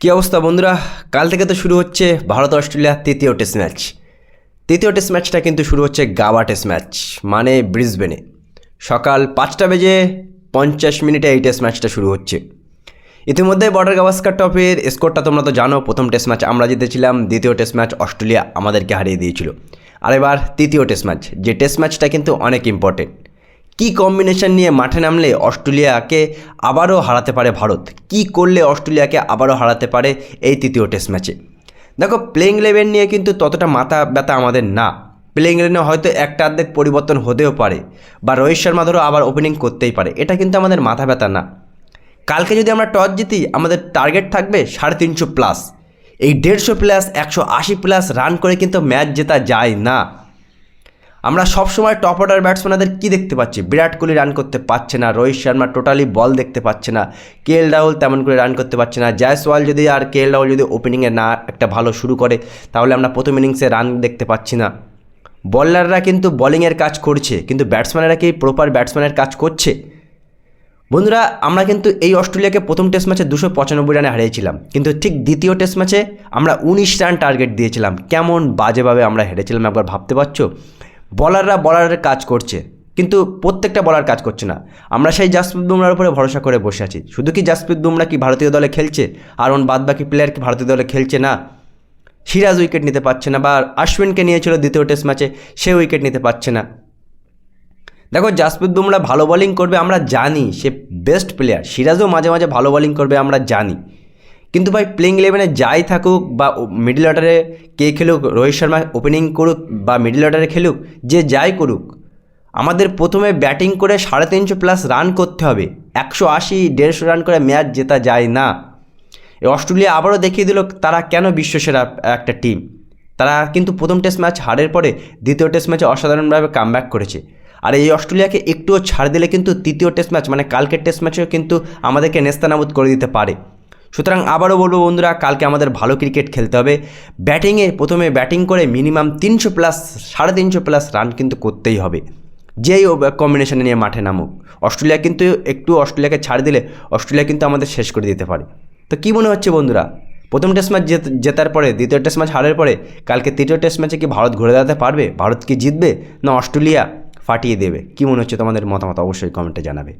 কী অবস্থা বন্ধুরা? কাল থেকে তো শুরু হচ্ছে ভারত অস্ট্রেলিয়ার তৃতীয় টেস্ট ম্যাচ। তৃতীয় টেস্ট ম্যাচটা কিন্তু শুরু হচ্ছে গাওয়া টেস্ট ম্যাচ মানে ব্রিসবেনে। সকাল পাঁচটা বেজে পঞ্চাশ মিনিটে এই টেস্ট ম্যাচটা শুরু হচ্ছে। ইতিমধ্যে বর্ডার গাভাস্কার টপের স্কোরটা তোমরা তো জানো, প্রথম টেস্ট ম্যাচ আমরা জিতেছিলাম, দ্বিতীয় টেস্ট ম্যাচ অস্ট্রেলিয়া আমাদেরকে হারিয়ে দিয়েছিল। আর এবার তৃতীয় টেস্ট ম্যাচ, যে টেস্ট ম্যাচটা কিন্তু অনেক ইম্পর্টেন্ট কী কম্বিনেশন নিয়ে মাঠে নামলে অস্ট্রেলিয়াকে আবারও হারাতে পারে ভারত? কি করলে অস্ট্রেলিয়াকে আবারও হারাতে পারে এই তৃতীয় টেস্ট ম্যাচে দেখো প্লেইং ইলেভেন নিয়ে কিন্তু ততটা মাথা ব্যথা আমাদের না। প্লেইং ইলেভেনে হয়তো একটা অর্ধেক পরিবর্তন হতেও পারে বা রোহিত শর্মা ধরো আবার ওপেনিং করতেই পারে। এটা কিন্তু আমাদের মাথা ব্যথা না। কালকে যদি আমরা টস জিতি, আমাদের টার্গেট থাকবে সাড়ে তিনশো প্লাস এই দেড়শো প্লাস একশো আশি প্লাস রান করে কিন্তু ম্যাচ জেতা যায় না। আমরা সবসময় টপ অর্ডার ব্যাটসম্যানদের কী দেখতে পাচ্ছি? বিরাট কোহলি রান করতে পারছে না, রোহিত শর্মা টোটালি বল দেখতে পাচ্ছে না কে এল রাহুল তেমন করে রান করতে পারছে না জয়সওয়াল যদি আর কে এল রাহুল যদি ওপেনিংয়ে না একটা ভালো শুরু করে, তাহলে আমরা প্রথম ইনিংসে রান দেখতে পাচ্ছি না। বলাররা কিন্তু বোলিংয়ের কাজ করছে, কিন্তু ব্যাটসম্যানেরা কি প্রপার ব্যাটসম্যানের কাজ করছে? বন্ধুরা, আমরা কিন্তু এই অস্ট্রেলিয়াকে প্রথম টেস্ট ম্যাচে দুশো পঁচানব্বই রানে হারিয়েছিলাম, কিন্তু ঠিক দ্বিতীয় টেস্ট ম্যাচে আমরা উনিশ রান টার্গেট দিয়েছিলাম। কেমন বাজেভাবে আমরা হেরেছিলাম একবার ভাবতে পারছ? বলাররা বলারের কাজ করছে, কিন্তু প্রত্যেকটা বলার কাজ করছে না। আমরা সেই জাসপ্রীত বুমরার উপরে ভরসা করে বসে আছি। শুধু কি জাসপ্রীত বুমরা কি ভারতীয় দলে খেলছে? আর অন বাদ বাকি প্লেয়ার কি ভারতীয় দলে খেলছে না? সিরাজ উইকেট নিতে পারছে না, বা আশ্বিনকে নিয়েছিল দ্বিতীয় টেস্ট ম্যাচে সে উইকেট নিতে পারছে না। দেখো, জাসপ্রীত বুমরা ভালো বলিং করবে আমরা জানি, সে বেস্ট প্লেয়ার সিরাজও মাঝে মাঝে ভালো বলিং করবে, আমরা জানি। কিন্তু ভাই প্লেইং ইলেভেনে যাই থাকুক বা মিডল অর্ডারে কে খেলুক, রোহিত শর্মা ওপেনিং করুক বা মিডল অর্ডারে খেলুক, যে যাই করুক, আমাদের প্রথমে ব্যাটিং করে সাড়ে তিনশো প্লাস রান করতে হবে। একশো আশি, দেড়শো রান করে ম্যাচ জেতা যায় না। অস্ট্রেলিয়া আবারও দেখিয়ে দিল তারা কেন বিশ্বসেরা একটা টিম তারা কিন্তু প্রথম টেস্ট ম্যাচ হারের পরে দ্বিতীয় টেস্ট ম্যাচে অসাধারণভাবে কামব্যাক করেছে। আর এই অস্ট্রেলিয়াকে একটুও ছাড় দিলে কিন্তু তৃতীয় টেস্ট ম্যাচ মানে কালকের টেস্ট ম্যাচেও কিন্তু আমাদেরকে নেস্তানাবুদ করে দিতে পারে। সুতরাং আবারও বলব বন্ধুরা, কালকে আমাদের ভালো ক্রিকেট খেলতে হবে। ব্যাটিংয়ে প্রথমে ব্যাটিং করে মিনিমাম তিনশো প্লাস সাড়ে তিনশো প্লাস রান কিন্তু করতেই হবে। যেই কম্বিনেশনে নিয়ে মাঠে নামুক। অস্ট্রেলিয়া কিন্তু একটু অস্ট্রেলিয়াকে ছাড় দিলে অস্ট্রেলিয়া কিন্তু আমাদের শেষ করে দিতে পারে। তো কী মনে হচ্ছে বন্ধুরা? প্রথম টেস্ট ম্যাচ জেতার পরে, দ্বিতীয় টেস্ট ম্যাচ হারের পরে, কালকে তৃতীয় টেস্ট ম্যাচে কি ভারত ঘুরে দাঁড়াতে পারবে? ভারত কি জিতবে? না অস্ট্রেলিয়া ফাটিয়ে দেবে? কী মনে হচ্ছে তোমাদের মতামত অবশ্যই কমেন্টে জানাবে।